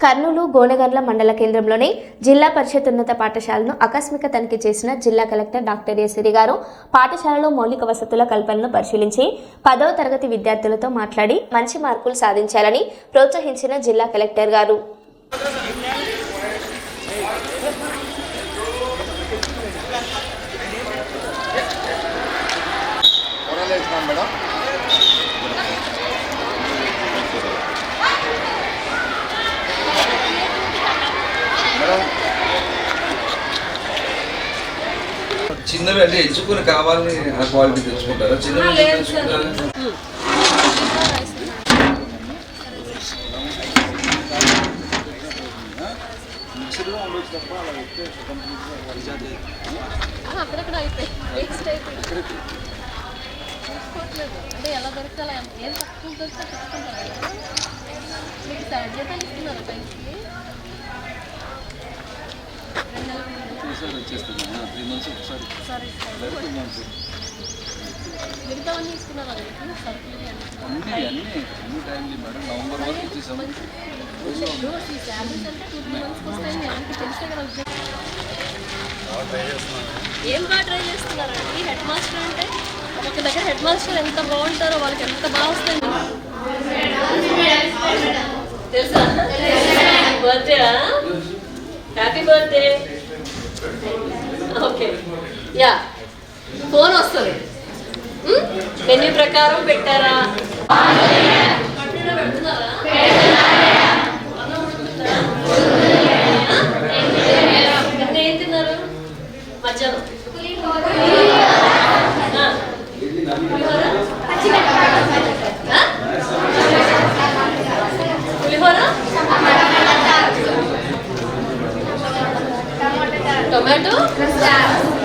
కర్నూలు గోనెగండ్ల మండల కేంద్రంలోని జిల్లా పరిషత్ ఉన్నత పాఠశాలను ఆకస్మిక తనిఖీ చేసిన జిల్లా కలెక్టర్ డాక్టర్ ఏసిరి గారు పాఠశాలలో మౌలిక వసతుల కల్పనను పరిశీలించి పదవ తరగతి విద్యార్థులతో మాట్లాడి మంచి మార్కులు సాధించాలని ప్రోత్సహించిన జిల్లా కలెక్టర్ గారు కూరలు వేసినాం మేడం మేడం చిన్నవి అంటే ఎంచుకుని కావాలని ఆ క్వాలిటీ తెచ్చుకుంటారా? చిన్నవి తెచ్చుకుంటారా? అక్కడక్కడ అయిపోయి. వేస్ట్ అయిపోయి. తీసుకోవట్లేదు. అంటే ఎలా దొరికితే అలా ఏం తక్కువ దొరికితే తెచ్చుకుంటారు? కదా మీకు ఇస్తున్నారు ఒకసారి మిగతావన్నీ ఇస్తున్నారా మీకు సరుకులు అన్ని అన్ని అన్ని అన్ని టైంలీ మేడం నవంబర్ వరకు త్రీ. ఏం బాగా ట్రై చేస్తున్నారండి? హెడ్ మాస్టర్ అంటే ఒక దగ్గర హెడ్ మాస్టర్ ఎంత బాగుంటారో వాళ్ళకి ఎంత బాగా వస్తాయి? తెలుసా? Birthday happy birthday okay yeah phone వస్తుంది. Hmm? మెన్యూ ప్రకారం పెట్టారా? పట్టున పెడుతున్నారా Basta.